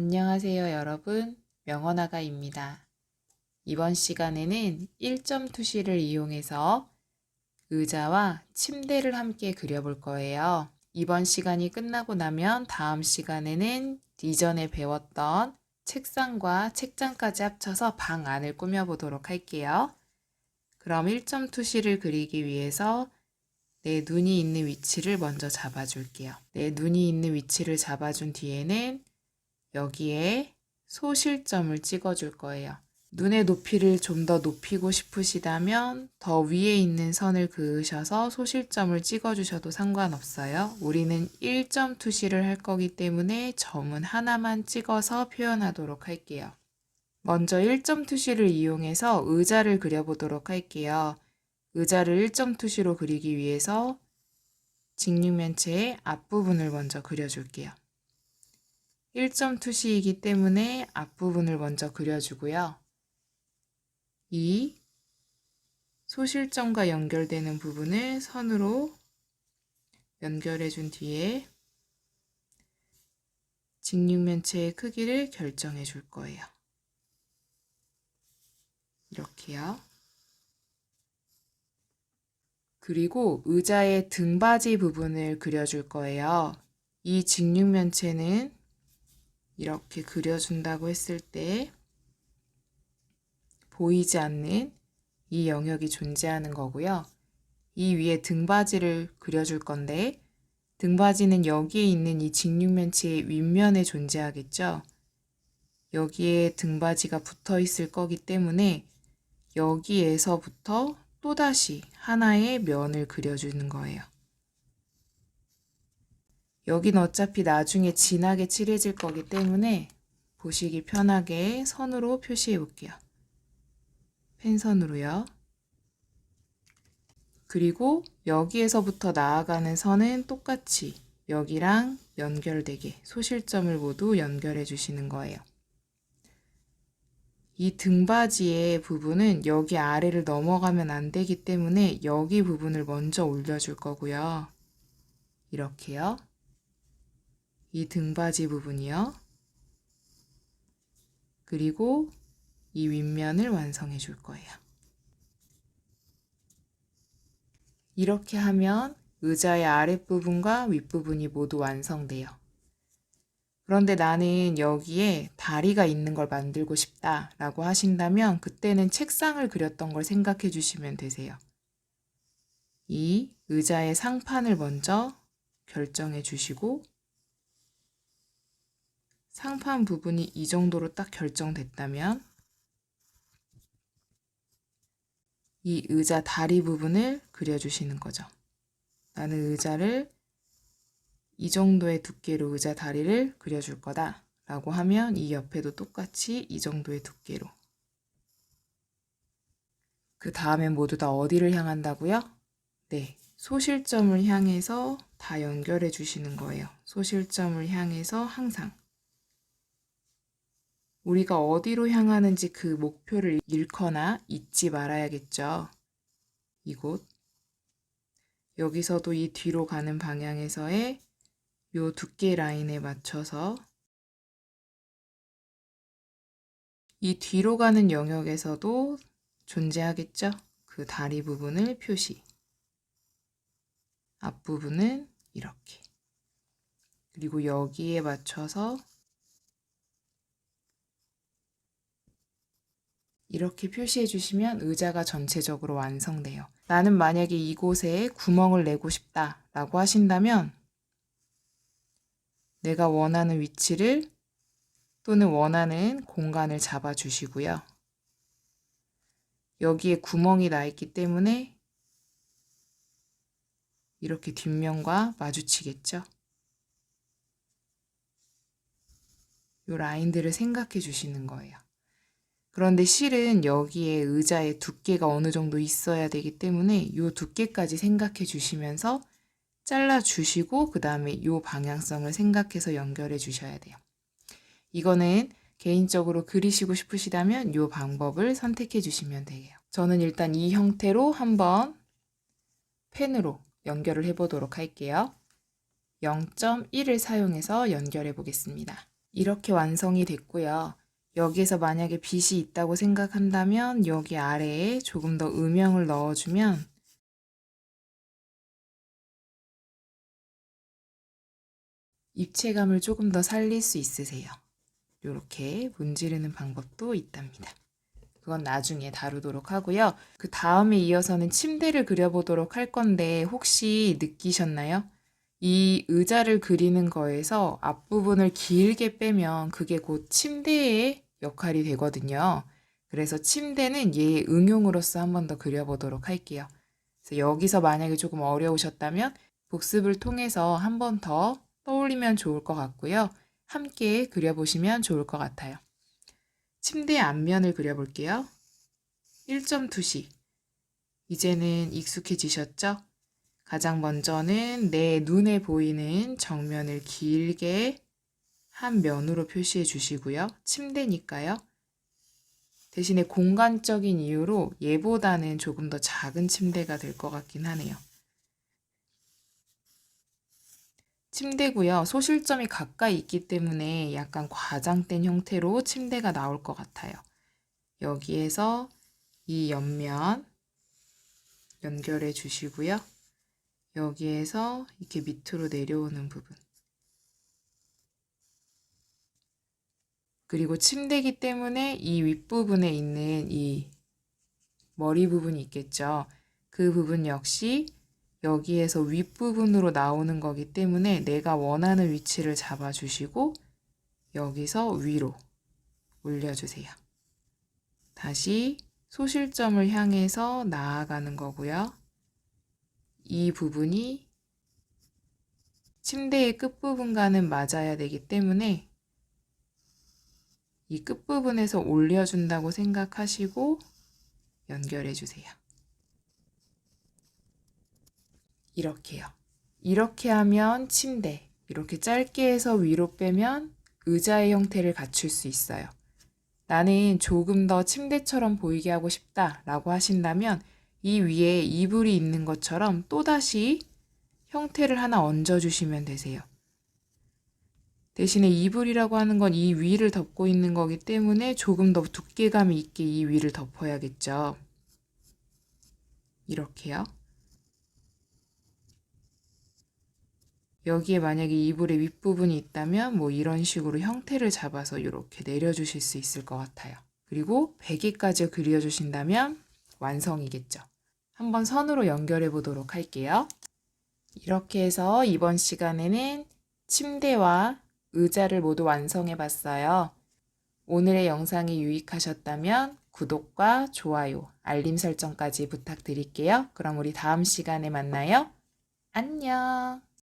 안녕하세요, 여러분. 명언아가입니다. 이번 시간에는 1점 투시를 이용해서 의자와 침대를 함께 그려볼 거예요. 이번 시간이 끝나고 나면 다음 시간에는 이전에 배웠던 책상과 책장까지 합쳐서 방 안을 꾸며보도록 할게요. 그럼 1점 투시를 그리기 위해서 내 눈이 있는 위치를 먼저 잡아줄게요. 내 눈이 있는 위치를 잡아준 뒤에는 여기에 소실점을 찍어줄 거예요. 눈의 높이를 좀 더 높이고 싶으시다면 더 위에 있는 선을 그으셔서 소실점을 찍어주셔도 상관없어요. 우리는 1점 투시를 할 거기 때문에 점은 하나만 찍어서 표현하도록 할게요. 먼저 1점 투시를 이용해서 의자를 그려보도록 할게요. 의자를 1점 투시로 그리기 위해서 직육면체의 앞부분을 먼저 그려줄게요. 1점 투시이기 때문에 앞부분을 먼저 그려주고요. 이 소실점과 연결되는 부분을 선으로 연결해 준 뒤에 직육면체의 크기를 결정해 줄 거예요. 이렇게요. 그리고 의자의 등받이 부분을 그려줄 거예요. 이 직육면체는 이렇게 그려준다고 했을 때 보이지 않는 이 영역이 존재하는 거고요. 이 위에 등받이를 그려줄 건데 등받이는 여기에 있는 이 직육면체의 윗면에 존재하겠죠. 여기에 등받이가 붙어 있을 거기 때문에 여기에서부터 또다시 하나의 면을 그려주는 거예요. 여긴 어차피 나중에 진하게 칠해질 거기 때문에 보시기 편하게 선으로 표시해 볼게요. 펜선으로요. 그리고 여기에서부터 나아가는 선은 똑같이 여기랑 연결되게 소실점을 모두 연결해 주시는 거예요. 이 등받이의 부분은 여기 아래를 넘어가면 안 되기 때문에 여기 부분을 먼저 올려줄 거고요. 이렇게요. 이 등받이 부분이요. 그리고 이 윗면을 완성해 줄 거예요. 이렇게 하면 의자의 아랫부분과 윗부분이 모두 완성돼요. 그런데 나는 여기에 다리가 있는 걸 만들고 싶다 라고 하신다면 그때는 책상을 그렸던 걸 생각해 주시면 되세요. 이 의자의 상판을 먼저 결정해 주시고 상판 부분이 이 정도로 딱 결정됐다면 이 의자 다리 부분을 그려주시는 거죠. 나는 의자를 이 정도의 두께로 의자 다리를 그려줄 거다 라고 하면 이 옆에도 똑같이 이 정도의 두께로 그 다음에 모두 다 어디를 향한다고요? 네, 소실점을 향해서 다 연결해 주시는 거예요. 소실점을 향해서 항상 우리가 어디로 향하는지 그 목표를 잃거나 잊지 말아야겠죠. 이곳. 여기서도 이 뒤로 가는 방향에서의 요 두께 라인에 맞춰서 이 뒤로 가는 영역에서도 존재하겠죠. 그 다리 부분을 표시. 앞부분은 이렇게. 그리고 여기에 맞춰서 이렇게 표시해 주시면 의자가 전체적으로 완성돼요. 나는 만약에 이곳에 구멍을 내고 싶다 라고 하신다면 내가 원하는 위치를 또는 원하는 공간을 잡아 주시고요. 여기에 구멍이 나 있기 때문에 이렇게 뒷면과 마주치겠죠. 이 라인들을 생각해 주시는 거예요. 그런데 실은 여기에 의자의 두께가 어느 정도 있어야 되기 때문에 이 두께까지 생각해 주시면서 잘라 주시고 그 다음에 이 방향성을 생각해서 연결해 주셔야 돼요. 이거는 개인적으로 그리시고 싶으시다면 이 방법을 선택해 주시면 돼요. 저는 일단 이 형태로 한번 펜으로 연결을 해 보도록 할게요. 0.1을 사용해서 연결해 보겠습니다. 이렇게 완성이 됐고요. 여기에서 만약에 빛이 있다고 생각한다면 여기 아래에 조금 더 음영을 넣어주면 입체감을 조금 더 살릴 수 있으세요. 이렇게 문지르는 방법도 있답니다. 그건 나중에 다루도록 하고요. 그 다음에 이어서는 침대를 그려보도록 할 건데 혹시 느끼셨나요? 이 의자를 그리는 거에서 앞부분을 길게 빼면 그게 곧 침대의 역할이 되거든요. 그래서 침대는 얘의 응용으로서 한 번 더 그려보도록 할게요. 그래서 여기서 만약에 조금 어려우셨다면 복습을 통해서 한 번 더 떠올리면 좋을 것 같고요. 함께 그려보시면 좋을 것 같아요. 침대 앞면을 그려볼게요. 1.2시. 이제는 익숙해지셨죠? 가장 먼저는 내 눈에 보이는 정면을 길게 한 면으로 표시해 주시고요. 침대니까요. 대신에 공간적인 이유로 얘보다는 조금 더 작은 침대가 될 것 같긴 하네요. 침대고요. 소실점이 가까이 있기 때문에 약간 과장된 형태로 침대가 나올 것 같아요. 여기에서 이 옆면 연결해 주시고요. 여기에서 이렇게 밑으로 내려오는 부분. 그리고 침대기 때문에 이 윗부분에 있는 이 머리 부분이 있겠죠. 그 부분 역시 여기에서 윗부분으로 나오는 거기 때문에 내가 원하는 위치를 잡아주시고 여기서 위로 올려주세요. 다시 소실점을 향해서 나아가는 거고요. 이 부분이 침대의 끝부분과는 맞아야 되기 때문에 이 끝부분에서 올려준다고 생각하시고 연결해 주세요. 이렇게요. 이렇게 하면 침대, 이렇게 짧게 해서 위로 빼면 의자의 형태를 갖출 수 있어요. 나는 조금 더 침대처럼 보이게 하고 싶다 라고 하신다면 이 위에 이불이 있는 것처럼 또다시 형태를 하나 얹어주시면 되세요. 대신에 이불이라고 하는 건 이 위를 덮고 있는 거기 때문에 조금 더 두께감이 있게 이 위를 덮어야겠죠. 이렇게요. 여기에 만약에 이불의 윗부분이 있다면 뭐 이런 식으로 형태를 잡아서 이렇게 내려주실 수 있을 것 같아요. 그리고 베개까지 그려주신다면 완성이겠죠. 한번 선으로 연결해 보도록 할게요. 이렇게 해서 이번 시간에는 침대와 의자를 모두 완성해 봤어요. 오늘의 영상이 유익하셨다면 구독과 좋아요, 알림 설정까지 부탁드릴게요. 그럼 우리 다음 시간에 만나요. 안녕!